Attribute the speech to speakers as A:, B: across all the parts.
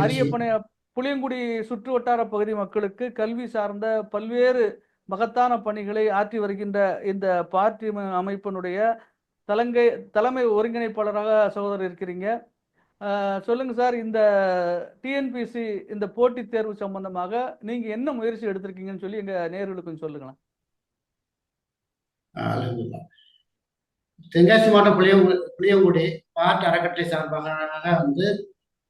A: அரியப்பனை புளியங்குடி சுற்று வட்டார பகுதி மக்களுக்கு கல்வி சார்ந்த பல்வேறு மகத்தான பணிகளை ஆற்றி வருகின்ற இந்த பார்ட்டி அமை- அமைப்பினுடைய தலைங்கை தலைமை ஒருங்கிணைப்பாளராக சகோதரர் இருக்கிறீங்க. சொல்லுங்க சார் இந்த டிஎன்பிசி இந்த போட்டித் தேர்வு சம்பந்தமாக நீங்க என்ன முயற்சி எடுத்திருக்கீங்கன்னு சொல்லி எங்க நேயர்களுக்கு கொஞ்சம் சொல்லுங்களேன்.
B: தென்காசி மாவட்டம் புளியங்குடி பாட்டு அறக்கட்டளை சார்பாக வந்து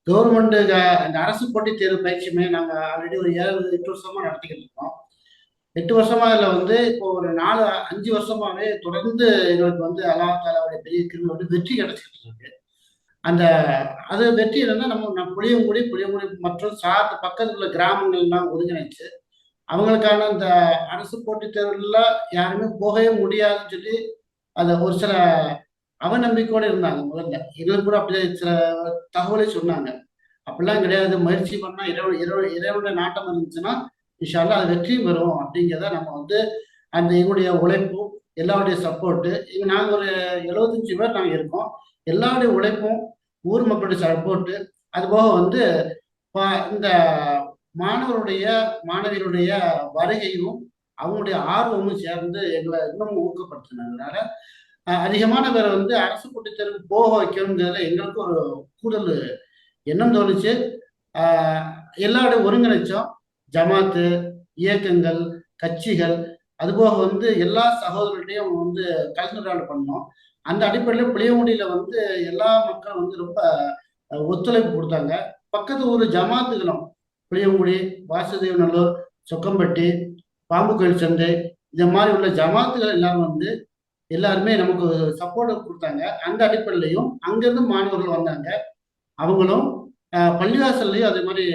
B: கவர்மெண்ட் இந்த அரசு போட்டித் தேர்வு பயிற்சியுமே நாங்கள் ஆல்ரெடி ஒரு ஏழு எட்டு வருஷமா நடத்திக்கிட்டு இருக்கோம். எட்டு வருஷமா இதில் வந்து இப்போ ஒரு நாலு அஞ்சு வருஷமாவே தொடர்ந்து எங்களுக்கு வந்து அல்லாஹ் தாலாவுடைய பெரிய கிருமி வந்து வெற்றி கிடைச்சிக்கிட்டு இருக்கு. அந்த அது வெற்றி என்னன்னா நம்ம நம்ம புளியங்குடி புளியங்குடி மற்றும் சார்ந்த பக்கத்தில் உள்ள கிராமங்கள்லாம் ஒருங்கிணைச்சு. அவங்களுக்கான இந்த அரசு போட்டித் தேர்வுல யாருமே போகவே முடியாதுன்னு சொல்லி அதை ஒரு சில அவநம்பிக்கையோடு இருந்தாங்க முதல்ல. எங்களுக்கு கூட அப்படி சில தகவலை சொன்னாங்க. அப்படிலாம் கிடையாது. முயற்சி பண்ணா இரவு இரவு இறைவனுடைய நாட்டம் இருந்துச்சுன்னா இன்ஷால்லா அது வெற்றி பெறும் அப்படிங்கிறத நம்ம வந்து அந்த எங்களுடைய உழைப்பும் எல்லாருடைய சப்போர்ட்டு இங்க நாங்கள் ஒரு எழுபத்தஞ்சு பேர் நாங்கள் இருக்கோம். எல்லாருடைய உழைப்பும் ஊர் மக்களுடைய சப்போர்ட்டு அதுபோக வந்து இந்த மாணவருடைய மாணவியருடைய வருகையும் அவங்களுடைய ஆர்வமும் சேர்ந்து எங்களை இன்னமும் ஊக்கப்படுத்தினதுனால அதிகமான பேரை வந்து அரசு போட்டித் போக வைக்கணுங்கிறதுல எங்களுக்கு ஒரு கூடுதல் எண்ணம் தோணுச்சு. எல்லாரோடையும் ஒருங்கிணைச்சோம். ஜமாத்து இயக்கங்கள் கட்சிகள் அதுபோக வந்து எல்லா சகோதரர்களையும் வந்து கலந்துரையாடல் பண்ணோம். அந்த அடிப்படையில் புளியங்குடியில வந்து எல்லா மக்களும் வந்து ரொம்ப ஒத்துழைப்பு கொடுத்தாங்க. பக்கத்து ஊர் ஜமாத்துகளும் புளியங்குடி வாசுதேவநல்லூர் சொக்கம்பட்டி பாம்புக்கோயில் சந்தை இந்த மாதிரி உள்ள ஜமாத்துகள் எல்லாம் வந்து எல்லாருமே நமக்கு சப்போர்ட் கொடுத்தாங்க. அந்த அடிப்படையிலையும் அங்கேருந்து மாணவர்கள் வந்தாங்க. அவங்களும் பள்ளிவாசல்லையும் அதே மாதிரி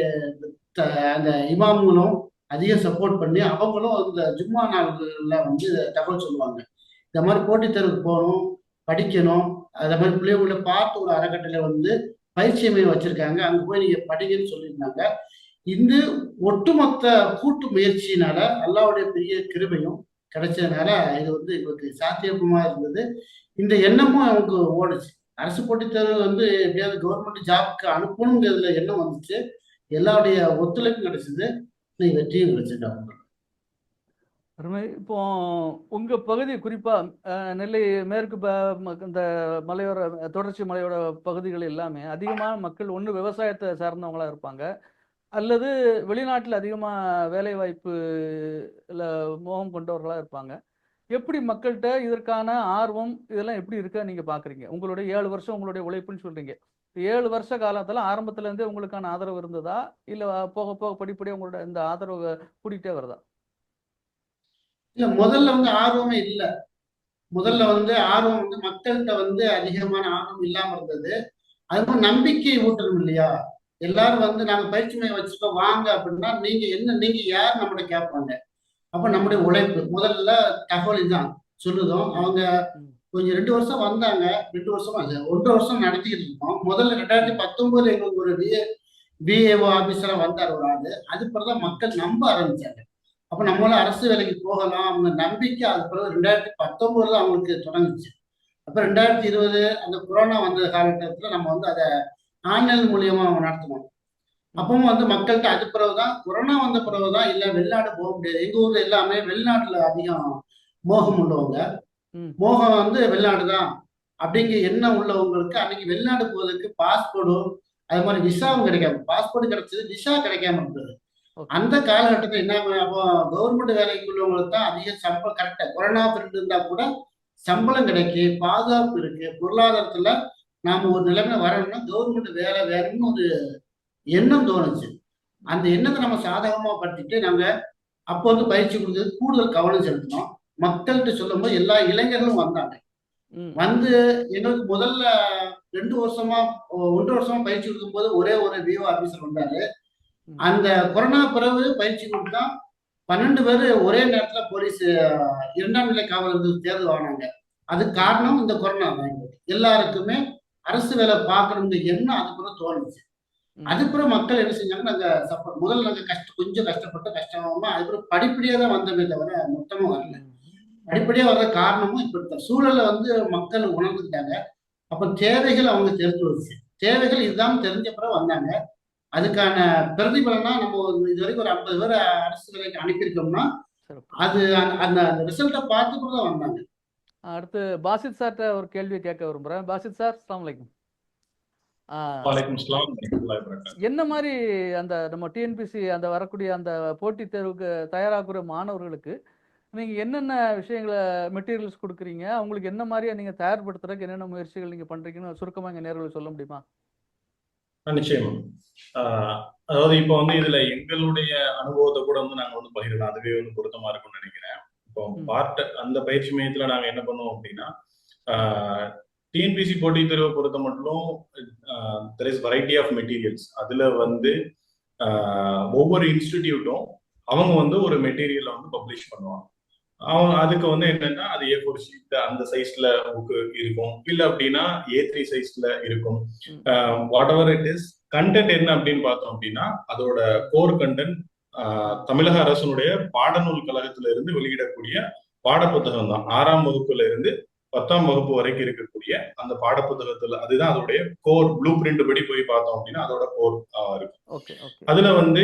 B: த- அந்த இமாம்களும் அதிக சப்போர்ட் பண்ணி அவங்களும் அந்த ஜும்மா நாள்களில் வந்து தகவல் சொல்லுவாங்க. இந்த மாதிரி போட்டித் தேர்வுக்கு போகணும் படிக்கணும். அதே மாதிரி பிள்ளைங்களை பார்த்து ஒரு அறக்கட்டளை வந்து பயிற்சி மையம் வச்சிருக்காங்க. அங்கே போய் நீங்கள் படிங்கன்னு சொல்லியிருந்தாங்க. இந்த ஒட்டுமொத்த கூட்டு முயற்சியினால அல்லாவுடைய பெரிய கிருபையும் கிடைச்சதுனால இது வந்து எங்களுக்கு சாத்தியமா இருந்தது. இந்த எண்ணமும் அவங்களுக்கு ஓடுச்சு. அரசு போட்டித் தேர்வு வந்து எப்படியாவது கவர்மெண்ட் ஜாப்க்கு அனுப்பணுங்கிறதுல எண்ணம் வந்துச்சு. எல்லாருடைய ஒத்துழைப்பும் கிடைச்சது. இன்னைக்கு வெற்றியும் கிடைச்சது அவங்களுக்கு
A: அருமை. இப்போ உங்க பகுதி குறிப்பா நெல்லை மேற்கு ப- ம- இந்த மலையோர தொடர்ச்சி மலையோட பகுதிகள் எல்லாமே அதிகமான மக்கள் ஒன்று விவசாயத்தை சார்ந்தவங்களா இருப்பாங்க. அல்லது வெளிநாட்டில் அதிகமாக வேலைவாய்ப்புல மோகம் கொண்டவர்களாக இருப்பாங்க. எப்படி மக்கள்கிட்ட இதற்கான ஆர்வம் இதெல்லாம் எப்படி இருக்கா நீங்க பாக்குறீங்க? உங்களுடைய ஏழு வருஷம் உங்களுடைய உழைப்புன்னு சொல்றீங்க. ஏழு வருஷ காலத்துல ஆரம்பத்துல இருந்தே உங்களுக்கான ஆதரவு இருந்ததா? இல்ல போக போக படிப்படியாக உங்களோட இந்த ஆதரவு கூட்டிகிட்டே வருதா?
B: இல்லை முதல்ல வந்து ஆர்வமே இல்ல. முதல்ல வந்து ஆர்வம் வந்து மக்கள்கிட்ட வந்து அதிகமான ஆர்வம் இல்லாம இருந்தது. அது நம்பிக்கை ஊட்டணும் இல்லையா? எல்லாரும் வந்து நாங்க பயிற்சி மையம் வச்சிருக்கோம் வாங்க அப்படின்னா நீங்க என்ன நீங்க யார் நம்மகிட்ட கேட்பாங்க அப்ப நம்முடைய உழைப்பு. முதல்ல தகவல் இதுதான் சொல்லுதோம். அவங்க. கொஞ்சம் ரெண்டு வருஷம் வந்தாங்க. ரெண்டு வருஷமா இல்ல ஒன்றரை வருஷம் நடத்திக்கிட்டு இருக்கோம். முதல்ல ரெண்டாயிரத்தி பத்தொன்பதுல எங்களுக்கு ஒரு பிஏ பிஏஓ ஆபீஸரா வந்தார் ஒரு ஆளு. அது பிறகுதான் மக்கள் நம்ப ஆரம்பிச்சாங்க. அப்ப நம்மளால அரசு வேலைக்கு போகலாம் அவங்க நம்பிக்கை அது பிறகு ரெண்டாயிரத்தி பத்தொன்பதுல அவங்களுக்கு தொடங்குச்சு. அப்ப ரெண்டாயிரத்தி இருபது அந்த கொரோனா வந்த காலகட்டத்துல நம்ம வந்து அதை ஆன்லைன் மூலியமா நடத்தினோம் அப்பவும் வந்து மக்கள்கிட்ட அது பிறகுதான் கொரோனா வந்த பிறகுதான் இல்ல வெளிநாடு போக முடியாது எங்க ஊர்ல எல்லாமே வெளிநாட்டுல அதிகம் மோகம் உள்ளவங்க. மோகம் வந்து வெளிநாடு தான் அப்படிங்கிற எண்ணம் உள்ளவங்களுக்கு அன்னைக்கு வெளிநாடு போவதற்கு பாஸ்போர்டும் அது மாதிரி விசாவும் கிடைக்காம பாஸ்போர்ட் கிடைச்சது விசா கிடைக்காம இருந்தது. அந்த காலகட்டத்தில் என்ன? அப்போ கவர்மெண்ட் வேலைக்கு உள்ளவங்களுக்கு தான் அதிக சம்பளம் கரெக்டா கொரோனா பீரியட் இருந்தா கூட சம்பளம் கிடைக்கு பாதுகாப்பு இருக்கு பொருளாதாரத்துல நாம ஒரு நிலைமை வரணும்னா கவர்மெண்ட் வேலை வேணும்னு ஒரு எண்ணம் தோணுச்சு. அந்த எண்ணத்தை நம்ம சாதகமா படுத்திட்டு நாங்க அப்போ வந்து பயிற்சி கொடுத்தது கூடுதல் கவனம் செலுத்தினோம். மக்கள்கிட்ட சொல்லும்போது எல்லா இளைஞர்களும் வந்தாங்க. வந்து எங்களுக்கு முதல்ல ரெண்டு வருஷமா ஒ- ஒன்றரை வருஷமா பயிற்சி கொடுக்கும்போது ஒரே ஒரு விஓ ஆபீசர் வந்தாரு. அந்த கொரோனா பிறகு பயிற்சி கொடுத்தா பன்னெண்டு பேர் ஒரே நேரத்துல போலீஸ் இரண்டாம் நிலை காவலர்கள் தேர்வு ஆனாங்க. அதுக்கு காரணம் இந்த கொரோனா தான். எல்லாருக்குமே அரசு வேலை பார்க்கணுங்கிற எண்ணம் அதுக்கப்புறம் தோணுச்சு. அதுக்கப்புறம் மக்கள் என்ன செஞ்சாங்க நாங்க சப்போர்ட் முதல்ல நாங்க கஷ்ட கொஞ்சம் கஷ்டப்பட்டு கஷ்டமா அதுக்கப்புறம் படிப்படியா தான் வந்தோமே தவிர மொத்தமா வரல. படிப்படியா வர்ற காரணமும் இப்ப சூழல்ல வந்து மக்கள் உணர்ந்துக்கிட்டாங்க. அப்ப தேவைகள் அவங்க தெரிஞ்சு வச்சு தேவைகள் இதுதான் தெரிஞ்ச பிறகு வந்தாங்க. அதுக்கான பிரதிபலனா நம்ம இது வரைக்கும் ஒரு ஐம்பது பேர் அரசு வேலைக்கு அனுப்பியிருக்கோம்னா அது அந்த- அந்த ரிசல்ட்டை பார்த்து கூட தான் வந்தாங்க.
A: அடுத்து பாசித் சார்ட்ட ஒரு கேள்வி கேட்க விரும்புறேன். பாசித் சார் ஆ,
C: வலைக்கும்.
A: என்ன மாதிரி அந்த நம்ம டிஎன்பிசி அந்த வரக்கூடிய அந்த போட்டித் தேர்வுக்கு தயாராகிற மாணவர்களுக்கு நீங்க என்னென்ன விஷயங்களை மெட்டீரியல்ஸ் கொடுக்குறீங்க? அவங்களுக்கு என்ன மாதிரியா நீங்க தயார்படுத்துறதுக்கு என்னென்ன முயற்சிகள் நீங்க பண்றீங்கன்னு சுருக்கமா எங்க நேர்களுக்கு சொல்ல முடியுமா?
C: நிச்சயமா. அதாவது இப்போ வந்து இதுல எங்களுடைய அனுபவத்தை கூட வந்து நாங்க வந்து பகிரலாம். அதுவே வந்து பொருத்தமா இருக்கும்னு நினைக்கிறேன். இப்போ. பார்ட் அந்த பயிற்சி மையத்துல நாங்க என்ன பண்ணுவோம் அப்படின்னா டிஎன்பிசி போட்டித் தேர்வை பொறுத்த மட்டும் there is variety of materials அதுல வந்து ஒவ்வொரு இன்ஸ்டிடியூட்டும் அவங்க வந்து ஒரு மெட்டீரியலை வந்து பப்ளிஷ் பண்ணுவாங்க. அவங்க அதுக்கு வந்து என்னன்னா அது ஏ ஃபோர் ஷீட் அந்த சைஸ்ல புக்கு இருக்கும். இல்ல அப்படின்னா ஏ த்ரீ சைஸ்ல இருக்கும். Whatever it is content என்ன அப்படின்னு பார்த்தோம் அப்படின்னா அதோட கோர் கண்டென்ட் தமிழக அரசனுடைய பாடநூல் கழகத்துல இருந்து வெளியிடக்கூடிய பாடப்புத்தகம் தான். ஆறாம் வகுப்புல இருந்து பத்தாம் வகுப்பு வரைக்கும் இருக்கக்கூடிய அந்த பாடப்புத்தகத்துல அதுதான் அதோடைய கோர் ப்ளூ பிரிண்ட் படி போய் பார்த்தோம் அப்படின்னா அதோட கோர் இருக்கு
A: ஓகே ஓகே.
C: அதுல வந்து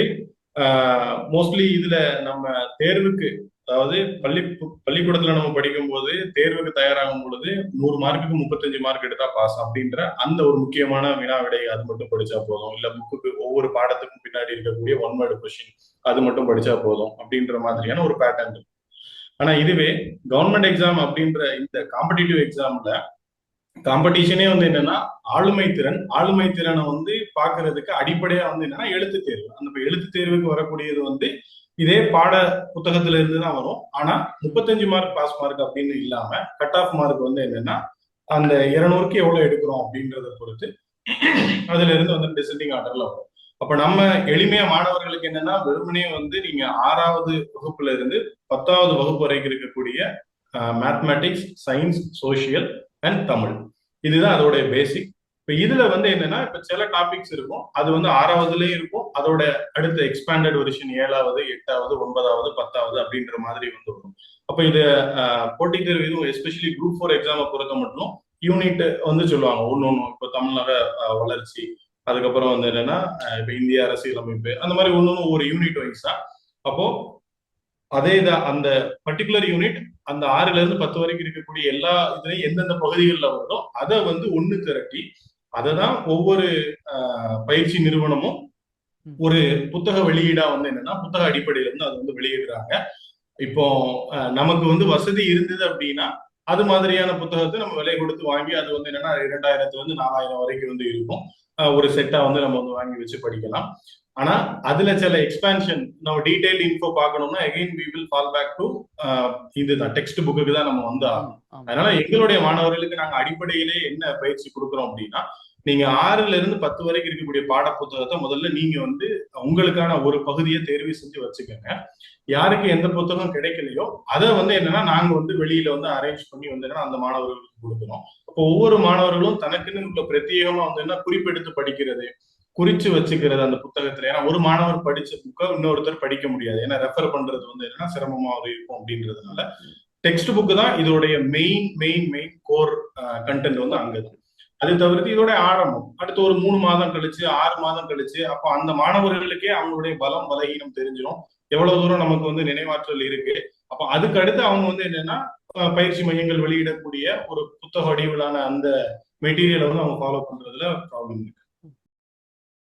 C: மோஸ்ட்லி இதுல நம்ம தேர்வுக்கு அதாவது பள்ளி பள்ளிக்கூடத்துல நம்ம படிக்கும் போது தேர்வுக்கு தயாராகும் பொழுது நூறு மார்க்குக்கு முப்பத்தஞ்சு மார்க் எடுத்தா பாஸ் அப்படின்ற அந்த ஒரு முக்கியமான வினா விடை அது மட்டும் படிச்சா போதும். இல்ல புக்குக்கு ஒவ்வொரு பாடத்துக்கும் பின்னாடி இருக்கக்கூடிய ஒன் வேர்டு கொஸ்டின் அது மட்டும் படிச்சா போதும் அப்படின்ற மாதிரியான ஒரு பேட்டர்ன் ஆனா இதுவே கவர்மெண்ட் எக்ஸாம் அப்படின்ற இந்த காம்படிட்டிவ் எக்ஸாம்ல காம்படிஷனே வந்து என்னன்னா ஆளுமை திறன். ஆளுமை திறனை வந்து பாக்குறதுக்கு அடிப்படையா வந்து என்னன்னா எழுத்து தேர்வு. அந்த எழுத்து தேர்வுக்கு வரக்கூடியது வந்து இதே பாட புத்தகத்துல இருந்து தான் வரும். ஆனா முப்பத்தஞ்சு மார்க் பாஸ் மார்க் அப்படின்னு இல்லாம கட் ஆஃப் மார்க் வந்து என்னன்னா அந்த இருநூறுக்கு எவ்வளவு எடுக்கிறோம் அப்படின்றத பொறுத்து அதுல இருந்து வந்து டிசெண்டிங் ஆர்டர்ல வரும். அப்ப நம்ம எளிமையா மாணவர்களுக்கு என்னன்னா வெறுமனே வந்து நீங்க ஆறாவது வகுப்புல இருந்து பத்தாவது வகுப்பு வரைக்கும் இருக்கக்கூடிய mathematics science social and Tamil இதுதான் அதோடைய பேசிக் இப்ப இதுல வந்து என்னன்னா இப்ப சில டாபிக்ஸ் இருக்கும். அது வந்து ஆறாவதுலயும் இருக்கும். அதோட அடுத்த எக்ஸ்பேண்டட் வெர்ஷன் ஏழாவது எட்டாவது ஒன்பதாவது பத்தாவது அப்படின்ற மாதிரி வந்து வரும். அப்ப இது போட்டித் தேர்வு இதுவும் எஸ்பெஷலி குரூப் ஃபோர் எக்ஸாமை பொறுத்த மட்டும் யூனிட் வந்து சொல்லுவாங்க. ஒன்னு ஒன்று இப்போ தமிழ்நாடு வளர்ச்சி. அதுக்கப்புறம் வந்து என்னன்னா இப்ப இந்திய அரசியலமைப்பு. அந்த மாதிரி ஒன்று ஒரு யூனிட் வைஸா அப்போ அதே தான் அந்த பர்டிகுலர் யூனிட் அந்த ஆறுல இருந்து பத்து வரைக்கும் இருக்கக்கூடிய எல்லா இதுலயும் எந்தெந்த பகுதிகளில் வருதோ அதை வந்து ஒண்ணு திரட்டி அதை தான் ஒவ்வொரு பயிற்சி நிறுவனமும் ஒரு புத்தக வெளியீடா வந்து என்னன்னா புத்தக அடிப்படையில இருந்து அது வந்து வெளியிடுறாங்க. இப்போ நமக்கு வந்து வசதி இருந்தது அப்படின்னா அது மாதிரியான புத்தகத்தை நம்ம விலை கொடுத்து வாங்கி அது வந்து என்னன்னா இரண்டாயிரத்துல இருந்து நாலாயிரம் வரைக்கும் வந்து இருக்கும். ஒரு செட்டா வந்து நம்ம வந்து வாங்கி வச்சு படிக்கலாம். ஆனா அதுல சில எக்ஸ்பான்ஷன் நம்ம டீடைல் இன்ஃபோ பார்க்கணும்னா again we will fall back to இதுதான் டெக்ஸ்ட் புக்குக்கு தான் நம்ம வந்து. அதனால எங்களுடைய மாணவர்களுக்கு நாங்க அடிப்படையிலே என்ன பயிற்சி கொடுக்குறோம் அப்படின்னா நீங்க ஆறுல இருந்து பத்து வரைக்கும் இருக்கக்கூடிய பாட புத்தகத்தை முதல்ல நீங்க வந்து உங்களுக்கான ஒரு பகுதியை தேர்வு செஞ்சு வச்சுக்கோங்க. யாருக்கு எந்த புத்தகம் கிடைக்கலையோ அதை வந்து என்னன்னா நாங்க வந்து வெளியில வந்து அரேஞ்ச் பண்ணி வந்து அந்த மாணவர்களுக்கு கொடுக்குறோம் அப்போ ஒவ்வொரு மாணவர்களும் தனக்குன்னு உள்ள பிரத்யேகமா வந்து என்ன குறிப்பெடுத்து படிக்கிறது குறிச்சு வச்சுக்கிறது அந்த புத்தகத்துல. ஏன்னா ஒரு மாணவர் படிச்ச புக்கை இன்னொருத்தர் படிக்க முடியாது. ஏன்னா ரெஃபர் பண்றது வந்து என்னன்னா சிரமமா இருக்கும் அப்படின்றதுனால டெக்ஸ்ட் புக்கு தான் இதோடைய main main main core content வந்து அங்கதான் அது தவிர்த்து இதோட ஆரம்பம். அடுத்து ஒரு மூணு மாதம் கழிச்சு ஆறு மாதம் கழிச்சு அப்போ அந்த மாணவர்களுக்கே அவங்களுடைய பலம் பலகீனம் தெரிஞ்சிடும் எவ்வளவு தூரம் நமக்கு வந்து நினைவாற்றல் இருக்கு. அப்போ அதுக்கு அடுத்து அவங்க வந்து என்னன்னா பயிற்சி மையங்கள் வெளியிடக்கூடிய ஒரு புத்தக வடிவிலான அந்த மெட்டீரியலை வந்து அவங்க ஃபாலோ பண்றதுல ப்ராப்ளம் இருக்கு.